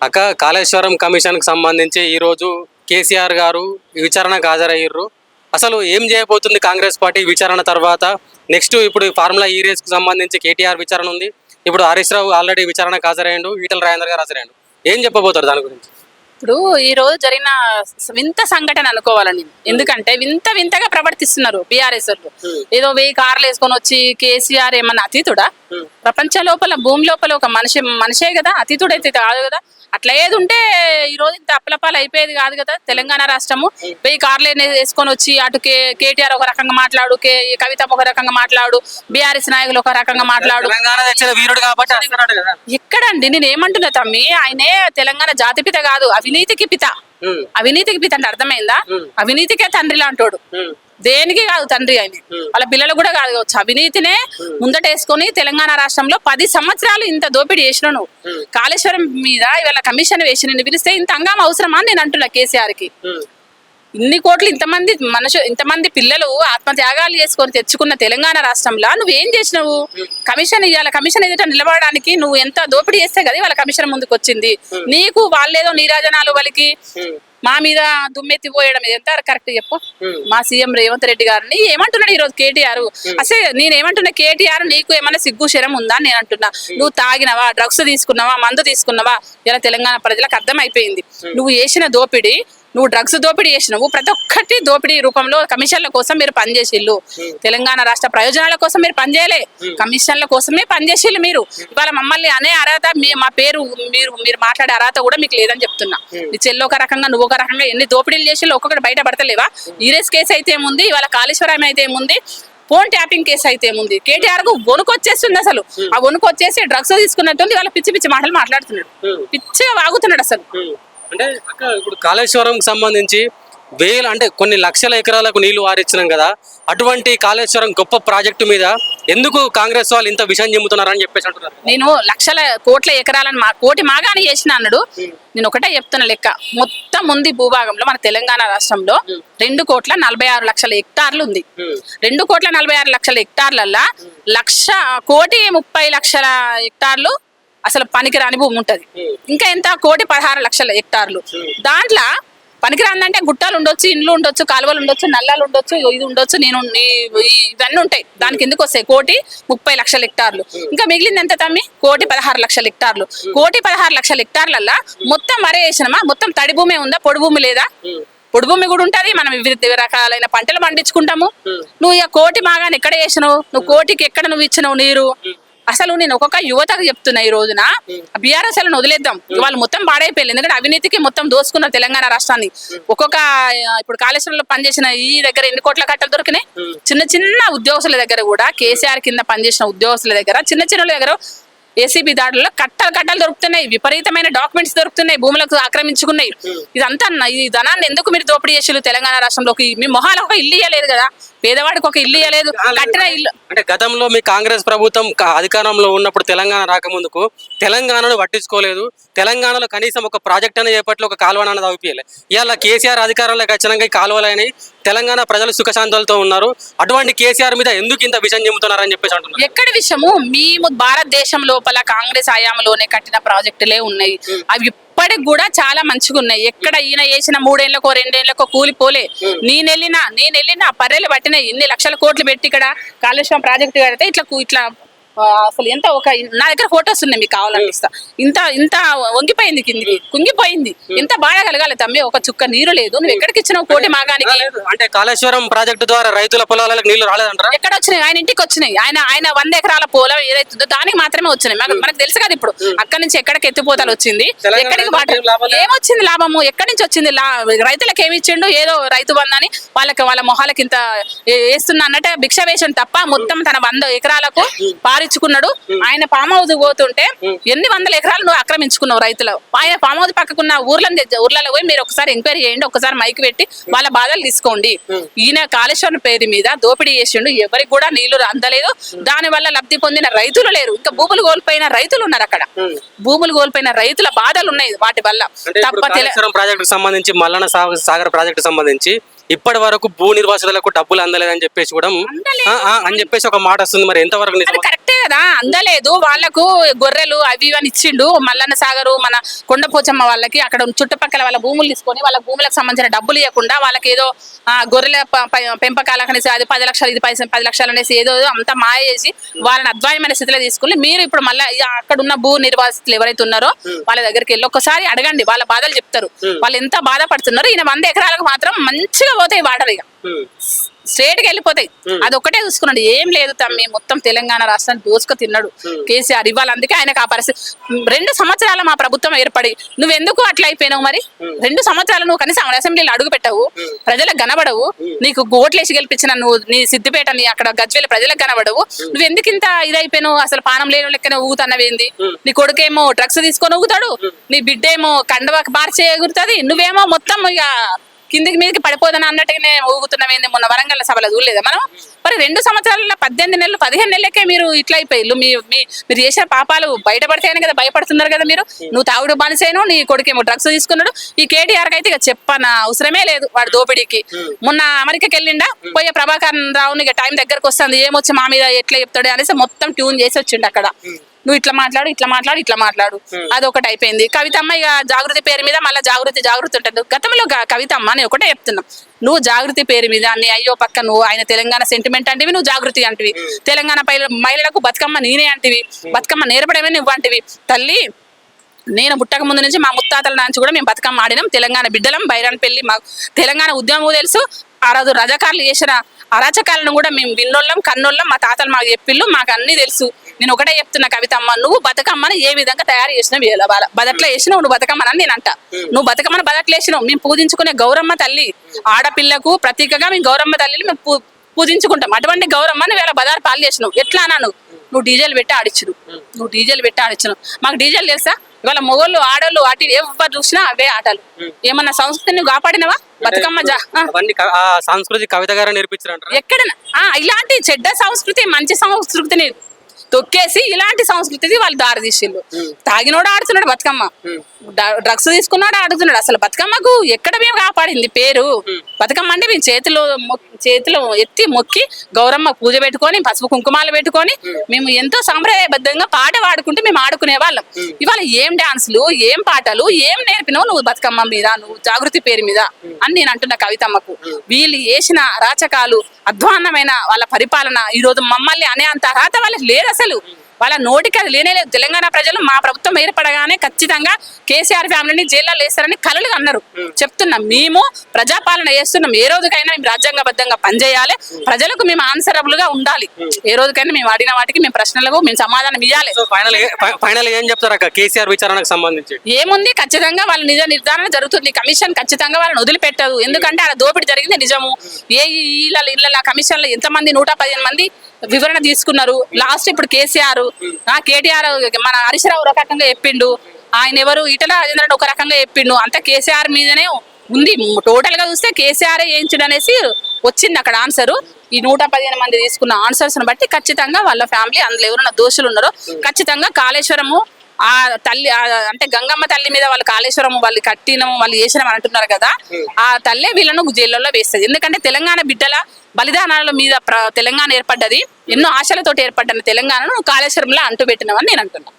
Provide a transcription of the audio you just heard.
అక్క కాళేశ్వరం కమిషన్కి సంబంధించి ఈరోజు కేసీఆర్ గారు విచారణకు హాజరయ్యారు అసలు ఏం చేయబోతుంది కాంగ్రెస్ పార్టీ విచారణ తర్వాత? నెక్స్ట్ ఇప్పుడు ఫార్ములా ఈ రేస్కి సంబంధించి కేటీఆర్ విచారణ ఉంది. ఇప్పుడు హరీష్ రావు ఆల్రెడీ విచారణకు హాజరయ్యాడు ఈటల రాజేందర్ గారు హాజరయ్యాడు. ఏం చెప్పబోతారు దాని గురించి? ఇప్పుడు ఈ రోజు జరిగిన వింత సంఘటన అనుకోవాలని ఎందుకంటే వింత వింతగా ప్రవర్తిస్తున్నారు బీఆర్ఎస్ ఏదో వెయ్యి కార్లు వేసుకొని వచ్చి కేసీఆర్ ఏమన్నా అతీతుడా ప్రపంచ లోపల భూమి లోపల ఒక మనిషి మనిషే కదా అతీతుడైతే కాదు కదా. అట్లా ఏది ఉంటే ఈ రోజు ఇంత అప్పలపాలు అయిపోయేది కాదు కదా తెలంగాణ రాష్ట్రము. వెయ్యి కార్లు వేసుకొని వచ్చి అటు కే కేటీఆర్ ఒక రకంగా మాట్లాడు కే కవిత ఒక రకంగా మాట్లాడు బీఆర్ఎస్ నాయకులు ఒక రకంగా మాట్లాడు. వీరుడు కాబట్టి ఎక్కడండి? నేను ఏమంటున్నా తమ్మి ఆయనే తెలంగాణ జాతిపిత కాదు అవినీతికి పిత. అవినీతికి పిత అంటే అర్థమైందా? అవినీతికే తండ్రి లాంటోడు. దేనికి కాదు తండ్రి ఆయన. వాళ్ళ పిల్లలు కూడా కాదు కావచ్చు. అవినీతినే ముందటేసుకొని తెలంగాణ రాష్ట్రంలో పది సంవత్సరాలు ఇంత దోపిడీ చేసిన నువ్వు కాళేశ్వరం మీద ఇవాళ కమిషన్ వేసి నిన్ను పిలిస్తే ఇంత అంగం అవసరమా నేను అంటున్నా కేసీఆర్కి ఇన్ని కోట్లు ఇంతమంది మనుషు ఇంతమంది పిల్లలు ఆత్మత్యాగాలు చేసుకొని తెచ్చుకున్న తెలంగాణ రాష్ట్రంలో? నువ్వేం చేసినావు? కమిషన్ ఇవ్వాలి కమిషన్ ఎదుట నిలబడడానికి నువ్వు ఎంత దోపిడీ చేస్తే కదా వాళ్ళ కమిషన్ ముందుకు వచ్చింది నీకు వాళ్ళేదో నీరాజనాలు వాళ్ళకి మా మీద దుమ్మెత్తి పోయడం ఎంత కరెక్ట్ చెప్పు. మా సీఎం రేవంత్ రెడ్డి గారిని ఏమంటున్నాడు ఈ రోజు కేటీఆర్ అసలు నేను ఏమంటున్నా కేటీఆర్ నీకు ఏమైనా సిగ్గు శరం ఉందా నేను అంటున్నా. నువ్వు తాగినవా డ్రగ్స్ తీసుకున్నావా మందు తీసుకున్నావా? ఇలా తెలంగాణ ప్రజలకు అర్థం అయిపోయింది నువ్వు చేసిన దోపిడీ నువ్వు డ్రగ్స్ దోపిడీ చేసినావు. ప్రతి ఒక్కటి దోపిడీ రూపంలో కమిషన్ల కోసం మీరు పనిచేసిల్లు తెలంగాణ రాష్ట్ర ప్రయోజనాల కోసం మీరు పనిచేయలే. కమిషన్ల కోసమే పనిచేసిల్లు మీరు. ఇవాళ మమ్మల్ని అనే అర్హత మీ మా పేరు మీరు మీరు మాట్లాడే అర్హత కూడా మీకు లేదని చెప్తున్నా. నీ చెల్లి ఒక రకంగా నువ్వు ఒక రకంగా ఎన్ని దోపిడీలు చేసి ఒక్కొక్కటి బయట పడతలేవా? ఈరేస్ కేసు అయితే ఏముంది? ఇవాళ కాళేశ్వరం అయితే ఏముంది? ఫోన్ ట్యాపింగ్ కేసు అయితే ఏముంది? కేటీఆర్కు వణుకు వచ్చేస్తుంది అసలు ఆ వణుకు వచ్చేసి డ్రగ్స్ తీసుకున్నట్టుంది. వాళ్ళ పిచ్చి పిచ్చి మాటలు మాట్లాడుతున్నాడు. Hmm. పిచ్చిగా వాగుతున్నాడు అసలు. అంటే అక్క ఇప్పుడు కాళేశ్వరంకి సంబంధించి వేల అంటే కొన్ని లక్షల ఎకరాలకు నీళ్ళు వారిచ్చినాం కదా. అటువంటి కాళేశ్వరం గొప్ప ప్రాజెక్టు మీద ఎందుకు కాంగ్రెస్ వాళ్ళు ఇంత విషయం చెబుతున్నారని చెప్పేసి అంటున్నారు? నేను లక్షల కోట్ల ఎకరాలను మా కోటి మాగాని చేసిన అన్నాడు. నేను ఒకటే చెప్తున్న లెక్క. మొత్తం ఉంది భూభాగంలో మన తెలంగాణ రాష్ట్రంలో రెండు కోట్ల నలభై ఆరు లక్షల హెక్టార్లు ఉంది. రెండు కోట్ల నలభై ఆరు లక్షల హెక్టార్లల్లా లక్ష కోటి ముప్పై లక్షల హెక్టార్లు అసలు పనికిరాని భూమి ఉంటది. ఇంకా ఎంత? కోటి పదహారు లక్షల హెక్టార్లు. దాంట్లో పనికిరాందంటే గుట్టాలు ఉండొచ్చు ఇండ్లు ఉండొచ్చు కాలువలు ఉండొచ్చు నల్లాలు ఉండొచ్చు ఇది ఉండొచ్చు నేను ఇవన్నీ ఉంటాయి. దానికి ఎందుకు వస్తాయి? కోటి ముప్పై లక్షల హెక్టార్లు. ఇంకా మిగిలింది ఎంత తమ్మి? కోటి పదహారు లక్షల హెక్టార్లు. కోటి పదహారు లక్షల హెక్టార్లల్లా మొత్తం వరే వేసినమా మొత్తం తడి భూమి ఉందా? పొడి భూమి లేదా? పొడి భూమి కూడా ఉంటది. మనం వివిధ రకాలైన పంటలు పండించుకుంటాము. నువ్వు ఇక కోటి మాగాని ఎక్కడ చేసినావు? నువ్వు కోటికి ఎక్కడ నువ్వు ఇచ్చినావు నీరు? అసలు నేను ఒక్కొక్క యువతకు చెప్తున్నా ఈ రోజున బీఆర్ఎస్లను వదిలేద్దాం. వాళ్ళు మొత్తం పాడైపోయింది. ఎందుకంటే అవినీతికి మొత్తం దోసుకున్నారు తెలంగాణ రాష్ట్రాన్ని. ఒక్కొక్క ఇప్పుడు కాళేశ్వరంలో పనిచేసిన ఈ దగ్గర ఎన్ని కోట్ల కట్టలు దొరికినాయి? చిన్న చిన్న ఉద్యోగస్తుల దగ్గర కూడా కేసీఆర్ కింద పనిచేసిన ఉద్యోగస్తుల దగ్గర చిన్న చిన్న దగ్గర ఏసీబీ దాడుల్లో కట్టలు కట్టలు దొరుకుతున్నాయి. విపరీతమైన డాక్యుమెంట్స్ దొరుకుతున్నాయి. భూములకు ఆక్రమించుకున్నాయి. ఇదంతా ఈ ధనాన్ని ఎందుకు మీరు దోపిడీ చేసారు తెలంగాణ రాష్ట్రంలోకి? మీ మొహాలకు ఒక ఇల్లు ఇవ్వలేదు కదా. పేదవాడికి ఒక ఇల్లు ఇవ్వలేదు కట్టిన ఇల్లు అంటే గతంలో మీ కాంగ్రెస్ ప్రభుత్వం అధికారంలో ఉన్నప్పుడు తెలంగాణ రాకముందుకు తెలంగాణను పట్టించుకోలేదు. తెలంగాణలో కనీసం ఒక ప్రాజెక్ట్ అనేది చేపట్టి ఒక కాలువ అనేది అవిపియలే ఇవాళ కేసీఆర్ అధికారంలోకి వచ్చినాక ఈ కాలువలు అయినాయి. తెలంగాణ ప్రజలు సుఖశాంతులతో ఉన్నారు. అటువంటి కేసీఆర్ మీద ఎందుకు ఇంత విషయం చెబుతున్నారని చెప్పేసి అంటున్నారు. ఎక్కడి విషయము? మేము భారతదేశం లోపల కాంగ్రెస్ హయాంలోనే కట్టిన ప్రాజెక్టులే ఉన్నాయి. అవి ఇప్పటికి కూడా చాలా మంచిగా ఉన్నాయి ఎక్కడ ఈయన వేసిన మూడేళ్ళకో రెండేళ్ళకో కూలిపోలే. నేను వెళ్ళినా నేను వెళ్ళినా పర్రెలు పట్టినాయి. ఇన్ని లక్షల కోట్లు పెట్టి ఇక్కడ కాళేశ్వరం ప్రాజెక్టు కడితే ఇట్లా ఇట్లా అసలు ఎంత ఒక నా దగ్గర ఫొటోస్ ఉన్నాయి మీకు కావాలని ఇస్తా ఇంత ఇంత వంగిపోయింది కిందికి. కుంగిపోయింది. ఎంత బాధ కలగాలి తమ్మి ఒక చుక్క నీరు లేదు. నువ్వు ఎక్కడికి ఇచ్చినావు కోటి మాగానికి. అంటే కాళేశ్వరం ప్రాజెక్టు ద్వారా రైతుల పొలాలకు నీళ్ళు రాలేదంటారా? ఎక్కడ వచ్చినాయి? ఆయన ఇంటికి వచ్చినాయి. ఆయన ఆయన వంద ఎకరాల పొలం ఏదైతుందో దానికి మాత్రమే వచ్చినాయి. మనకు తెలుసు కదా ఇప్పుడు. అక్కడి నుంచి ఎక్కడికి ఎత్తిపోతలు వచ్చింది? ఎక్కడికి. ఏమొచ్చింది లాభము? ఎక్కడి నుంచి వచ్చింది రైతులకు ఏమి ఇచ్చిండు? ఏదో రైతు బంధని వాళ్ళకి వాళ్ళ మొహాలకి ఇంత వేస్తున్నా అన్నట్టే భిక్ష వేసిన తప్ప మొత్తం తన వంద ఎకరాలకు పారించుకున్నాడు ఆయన పామ్ హౌస్ పోతుంటే ఎన్ని వందల ఎకరాలు నువ్వు ఆక్రమించుకున్నావు రైతులు? ఆయన పామ్ హౌస్ పక్కకున్న ఊర్లను ఊర్లలో పోయి మీరు ఒకసారి ఎంక్వైరీ చేయండి ఒకసారి మైక్ పెట్టి వాళ్ళ బాధలు తీసుకోండి. ఈయన కాళేశ్వరం పేరు మీద దోపిడీ చేసిండు ఎవరికి కూడా నీళ్ళు అందలేదు. దాని వల్ల లబ్ధి పొందిన రైతులు లేరు. ఇంకా భూములు కోల్పోయిన రైతులు ఉన్నారు అక్కడ. భూములు కోల్పోయిన రైతుల బాధలు ఉన్నాయి వాటి వల్ల. తప్ప ప్రాజెక్టుకు సంబంధించి మల్లన సాగర్ ప్రాజెక్టు సంబంధించి ఇప్పటి వరకు భూ నిర్వాసితులకు డబ్బులు అందలేదని చెప్పేసి కూడా అని చెప్పేసి ఒక మాట వస్తుంది. మరి ఎంతవరకు కరెక్టే కదా. అందలేదు. వాళ్ళకు గొర్రెలు అవి అని ఇచ్చిండు. మల్లన్న సాగరు మన కొండపోచమ్మ వాళ్ళకి అక్కడ చుట్టుపక్కల వాళ్ళ భూములు తీసుకొని వాళ్ళ భూములకు సంబంధించిన డబ్బులు ఇవ్వకుండా వాళ్ళకి ఏదో గొర్రెల ప- ప- పెంపకాలకు అనేసి అది పది లక్షలు ఇది పైస పది లక్షలు అనేసి ఏదో అంతా మాయ చేసి వాళ్ళని అద్వాయమైన స్థితిలో తీసుకుని మీరు ఇప్పుడు మళ్ళీ అక్కడ ఉన్న భూ నిర్వాసితులు ఎవరైతే ఉన్నారో వాళ్ళ దగ్గరికి వెళ్ళి ఒక్కసారి అడగండి. వాళ్ళ బాధలు చెప్తారు. వాళ్ళు ఎంత బాధపడుతున్నారు ఈయన వంద ఎకరాలకు మాత్రం మంచిగా పోతాయి వాటర్ ఇక. స్ట్రేట్గా వెళ్ళిపోతాయి. అది ఒక్కటే చూసుకున్నాడు. ఏం లేదు తమ్మి మొత్తం తెలంగాణ రాష్ట్రాన్ని దోసుకు తిన్నాడు కేసీఆర్. ఇవాళ అందుకే ఆయనకు ఆ పరిస్థితి. రెండు సంవత్సరాల మా ప్రభుత్వం ఏర్పడి నువ్వెందుకు అట్లా అయిపోయినావు మరి? రెండు సంవత్సరాలు నువ్వు కనీసం అసెంబ్లీలో అడుగు పెట్టవు ప్రజలకు కనబడవు నీకు ఓట్లేసి గెలిపించిన నువ్వు నీ సిద్దిపేట నీ అక్కడ గజ్వేల ప్రజలకు కనబడవు. నువ్వు ఎందుకు ఇంత ఇదైపోయినావు? అసలు పానం లేని లెక్కన ఊగుతున్నవేంది నీ కొడుకేమో డ్రగ్స్ తీసుకొని ఊగుతాడు నీ బిడ్డ ఏమో కండవాకి మార్చి ఎగురుతుంది నువ్వేమో మొత్తం ఇక కిందికి మీదకి పడిపోదని అన్నట్టుగానే ఊగుతున్నవేంది మొన్న వరంగల్ సభలో చూడలేదా మనం? మరి రెండు సంవత్సరాల పద్దెనిమిది నెలలు పదిహేను నెలలకే మీరు ఇట్లా అయిపోయి మీ మీ మీరు చేసిన పాపాలు బయటపడితేనే కదా భయపడుతున్నారు కదా మీరు? నువ్వు తాగుడు బానిసేను నీ కొడుకేమో డ్రగ్స్ తీసుకున్నాడు. ఈ కేటీఆర్ అయితే ఇక చెప్పన అవసరమే లేదు వాడు దోపిడీకి. మొన్న అమెరికాకి వెళ్ళిండా పోయే ప్రభాకర్ రావుని ఇక టైం దగ్గరకు వస్తుంది ఏమొచ్చి మా మీద ఎట్లా చెప్తాడు అనేసి మొత్తం ట్యూన్ చేసి వచ్చిండు అక్కడ. నువ్వు ఇట్లా మాట్లాడు ఇట్లా మాట్లాడు ఇట్లా మాట్లాడు. అదొకటి అయిపోయింది కవితమ్మ ఇక జాగృతి పేరు మీద మళ్ళీ జాగృతి జాగృతి ఉంటుంది. గతంలో గా- కవితమ్మ నేను ఒకటే చెప్తున్నా. నువ్వు జాగృతి పేరు మీద నీ అయ్యో పక్క నువ్వు ఆయన తెలంగాణ సెంటిమెంట్ అంటివి నువ్వు జాగృతి అంటివి. తెలంగాణ పై- మహిళలకు బతుకమ్మ నేనే అంటివి. బతుకమ్మ నేర్పడమే నువ్వు అంటివి. తల్లి నేను పుట్టక ముందు నుంచి మా ముత్తాతల నుంచి కూడా మేము బతుకమ్మ ఆడినాం. తెలంగాణ బిడ్డలం బైరాన్ పెళ్ళి మా తెలంగాణ ఉద్యమం తెలుసు. ఆ రోజు రజాకారులు చేసిన అరాచకాలను కూడా మేము విన్నోళ్ళం కన్నోళ్ళం. మా తాతలు మాకు చెప్పిళ్ళు మాకు అన్ని తెలుసు. నేను ఒకటే చెప్తున్నా కవితమ్మ నువ్వు బతుకమ్మని ఏ విధంగా తయారు చేసినావు బదట్లో వేసినావు నువ్వు బతుకమ్మని నేను అంట నువ్వు బతుకమ్మని బదట్లో వేసినావు మేము పూజించుకునే గౌరమ్మ తల్లి ఆడపిల్లకు ప్రతీకగా మేము గౌరమ్మ తల్లిని మేము పూజించుకుంటాం. అటువంటి గౌరమ్మని వేళ బదారు పాలు చేసినావు. ఎట్లా అన్నాను నువ్వు? డీజేలు పెట్టి ఆడిచ్చును నువ్వు డీజేలు పెట్టి ఆడిచ్చును మాకు డీజేలు తెలుసా? ఇవాళ మొగోళ్ళు ఆడోళ్ళు అటు ఎవరు చూసినా అవే ఆటలు. ఏమన్నా సంస్కృతిని కాపాడినవా? బతుకమ్మ సంస్కృతి కవిత గారు నేర్పించారంటారా? ఎక్కడ ఇలాంటి చెడ్డ సంస్కృతి మంచి సంస్కృతిని తొక్కేసి ఇలాంటి సంస్కృతికి వాళ్ళు దారి తీసిళ్ళు. తాగినోడు ఆడుతున్నాడు బతుకమ్మ. డ్రగ్స్ తీసుకున్నాడు ఆడుతున్నాడు. అసలు బతుకమ్మకు ఎక్కడ మేము కాపాడింది పేరు? బతుకమ్మ అంటే మేము చేతిలో చేతిలో ఎత్తి మొక్కి గౌరమ్మ పూజ పెట్టుకొని పసుపు కుంకుమాలు పెట్టుకొని మేము ఎంతో సాంప్రదాయబద్ధంగా పాట పాడుకుంటూ మేము ఆడుకునే వాళ్ళం. ఇవాళ ఏం డాన్సులు ఏం పాటలు ఏం నేర్పినావు నువ్వు బతుకమ్మ మీద నువ్వు జాగృతి పేరు మీద అని నేను అంటున్నా కవితమ్మకు. వీళ్ళు చేసిన అరాచకాలు అధ్వాన్నమైన వాళ్ళ పరిపాలన ఈ రోజు మమ్మల్ని అనే అంత అర్హత వాళ్ళకి లేదు అసలు వాళ్ళ నోటికి అది లేనే లేదు తెలంగాణ ప్రజలు మా ప్రభుత్వం ఏర్పడగానే ఖచ్చితంగా కేసీఆర్ ఫ్యామిలీని జైల్లో వేస్తారని కలలు అన్నారు చెప్తున్నాం మేము ప్రజాపాలన చేస్తున్నాం ఏ రోజుకైనా మేము రాజ్యాంగబద్ధంగా పనిచేయాలి ప్రజలకు మేము ఆన్సరబుల్గా ఉండాలి ఏ రోజుకైనా మేము అడిగిన వాటికి మేము ప్రశ్నలకు మేము సమాధానం ఇవ్వాలి ఫైనల్ ఫైనల్ ఏం చెప్తారు కేసీఆర్ విచారణకు సంబంధించి ఏముంది ఖచ్చితంగా వాళ్ళ నిజ నిర్ధారణ జరుగుతుంది కమిషన్ ఖచ్చితంగా వాళ్ళని వదిలిపెట్టదు ఎందుకంటే అలా దోపిడీ జరిగింది నిజము ఏ ఇళ్ళ ఇళ్ళ కమిషన్లో ఎంతమంది నూట పదిహేను మంది వివరణ తీసుకున్నారు. లాస్ట్ ఇప్పుడు కేసీఆర్ ఆ కేటీఆర్ మన హరీశ్రావు ఒక రకంగా చెప్పిండు. ఆయన ఎవరు? ఇటల రాజేంద్ర ఒక రకంగా చెప్పిండు. అంత కేసీఆర్ మీదనే ఉంది. టోటల్గా చూస్తే కేసీఆర్ ఏంచుడు అనేసి వచ్చింది అక్కడ ఆన్సర్ ఈ నూట పదిహేను మంది తీసుకున్న ఆన్సర్స్ బట్టి ఖచ్చితంగా వాళ్ళ ఫ్యామిలీ అందులో ఎవరైనా దోషులు ఉన్నారో ఖచ్చితంగా కాళేశ్వరము ఆ తల్లి అంటే గంగమ్మ తల్లి మీద వాళ్ళు కాళేశ్వరం వాళ్ళు కట్టినం వాళ్ళు చేసినాం అని అంటున్నారు కదా ఆ తల్లే వీళ్ళను జైల్లో వేస్తుంది. ఎందుకంటే తెలంగాణ బిడ్డల బలిదానాల మీద ప్ర- తెలంగాణ ఏర్పడ్డది. ఎన్నో ఆశలతోటి ఏర్పడ్డ తెలంగాణను కాళేశ్వరంలో అంటు పెట్టినామని నేను అంటున్నా.